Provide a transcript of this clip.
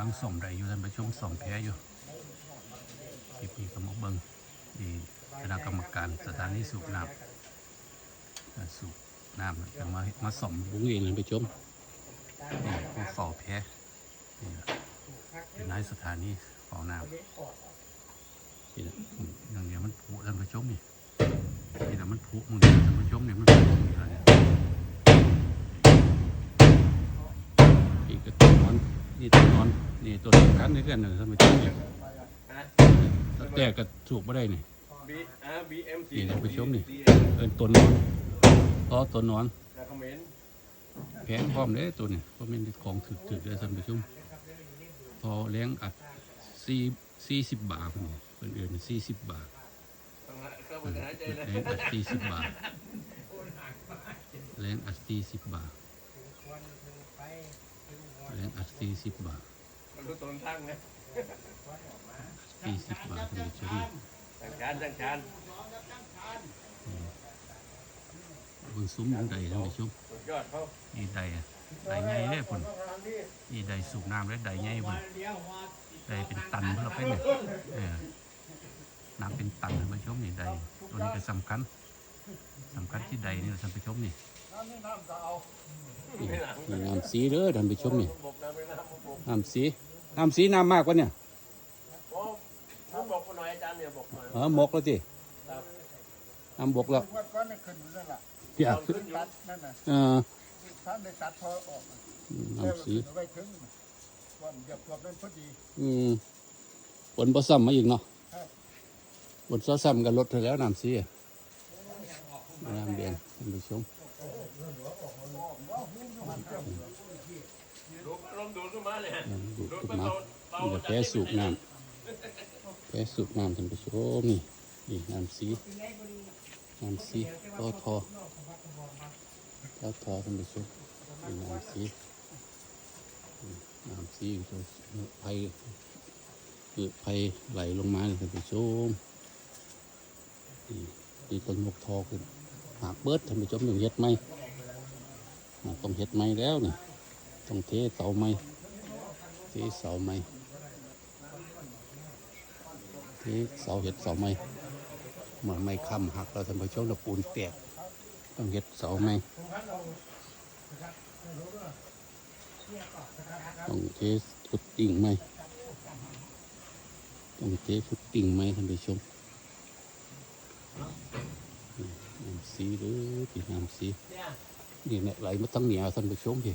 ลังส่อมได้อยู่ท่านผู้ชมส่อมแพ้อยู่พี่พี่ๆก็มาเบิ้งดีคณะกรรมการสถานีสูบน้ำสูบน้ำจะมามาส่อมบุ้งเองท่านผู้ชมนี่มาเฝ้าแพ้นี่เป็นนายสถานีเฝ้าน้ำนี่อย่างเดียวมันผุท่านผู้ชมนี่นี่แหละมันผุมึงท่านผู้ชมเนี่ยมันผุนี่ล่ะเนี่ยอี กก็ตัวนอน นี่ตัวนอนนี่ตัวสำคัญด้วยกันนะท่านผู้ชมเนี่ยถ้าแต่ก็ถูกไม่ได้นี่บีอ่าบีเอ็มซีนี่ท่านผู้ชมนี่เอินตัวนอนเพราะตัวนอนจากคอมเมนต์แพงพร้อมเลยตัวนี้เพราะมันเป็นของถึกถึกๆเลยท่านผู้ชมพอเลี้ยงอัดสี่สี่สิบบาทเพิ่นนี่เพิ่นเอื่นสี่สิบบาทเข้าเอไปอหายใจเพิ่นเลยเลี้ยงอัดสี่สิบบาทเลี้ยงอัดสี่สิบบาท เลี้ยงอัดสี่สิบบาทมันรู้ตนทั้งนะสี่สิบบาทท่านผู้ชมจังการจังการเบิ่งซุ้มของใดท่านผู้ชมสุดยอดเขานี่ใดอะใดใหญ่เลยพุ่นนี่ใดสูบน้ำแล้วใดใหญ่พุ่นใดเป็นตันพุ่นเราไปเนี่ยเออน้ำเป็นตันท่านผู้ชมนี่ใดตัวนี้ก็สำคัญสำคัญที่ใดนี่แหละท่านผู้ชมนี่ นี่นี่น้ำสีเด้อท่านผู้ชมนี่บอกนะไม่น่าบอกน้ำสีน้ำสีน้ำมากกว่าเนี่ยบอกผมบอกคุณหน่อยอาจารย์เนี่ยบอกหน่อยเออหมกแล้วสิครับน้ำบกแล้ววัดก้อนนั่นขึ้นอยู่นั่นแหละเพี่ยขึ้นตัดนั่นน่ะเออท่านได้ตัดพอออกน้ำสีเอาไว้ถึงว่ามันจะควบนั้นพอดีอืมฝนบ่ซ้ำมาอีกเนาะครับฝนซ้ำๆกันลดเท่าแล้วน้ำสีอะน้ำแดงท่านผู้ชม ดูลมดูดขึ้นมาเลยอืมดูดดูดขึ้นไปมาเบาเบานี่ก็จากแพ้สูบน้ำแพ้สูบน้ำท่านผู้ชมนี่นี่น้ำสีน้ำสีทอทอทอทอท่านผู้ชมนี่น้ำสีน้ำสีอยู่ตัวไผ่คือไผ่ไหลลงมาท่านผู้ชมนี่นี่ต้นยกทอขึ้น หากเบิดท่านผู้ชมต้องเฮ็ดไหมอ่าต้องเฮ็ดไหมแล้วนี่ต้องเทเสาไหมที่เสาไม้ที่เสาเห็ดเสาไม้เหมือนไม้ค้ำหักเราทำไปช่วงเราปูนแตกต้องเห็ดเสาไม้ต้องเทฟุตติ้งไม้ต้องเทฟุตติ้งไหมท่านผู้ชมนี่น้ำ สีหรือพี่น้ำสีนี่เนี่ยไหลมาตั้งเหนียวท่านผู้ชมพี่